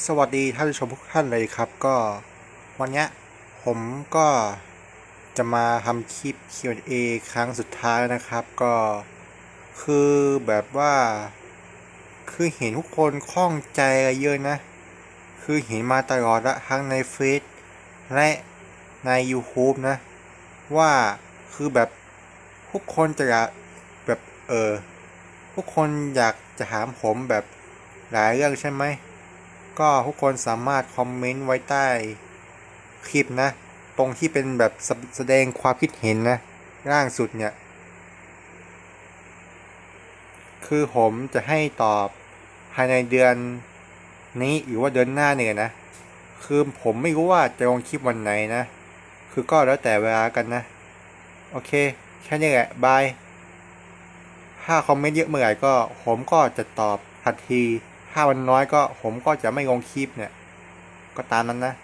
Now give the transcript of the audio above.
สวัสดีท่านผู้ชมทุกท่านเลยครับก็วันนี้ผมก็จะมาทำคลิป Q&A ครั้งสุดท้ายนะครับ ก็คือแบบว่า คือเห็นทุกคนข้องใจกันเยอะนะ คือเห็นมาตลอดละทั้งในเฟซและใน YouTube นะ ว่าคือแบบทุกคนจะแบบเออทุกคนอยากจะถามผมแบบหลายเรื่องใช่ไหม ก็ทุกคนสามารถคอมเมนต์ไว้ใต้คลิปนะ ตรงที่เป็นแบบแสแสดงความคิดเห็นนะล่างสุดเนี่ย คือผมจะให้ตอบภายในเดือนนี้หรือว่าเดือนหน้าเนี่ยนะ คือผมไม่รู้ว่าจะลงคลิปวันไหนนะ คือก็แล้วแต่เวลากันนะ โอเค แค่นี้แหละ บาย ถ้าคอมเมนต์เยอะเมื่อไหร่ก็ ผมก็จะตอบทันที ถ้ามันน้อยก็ผมก็จะไม่ลงคลิปเนี่ย ก็ตามนั้นนะ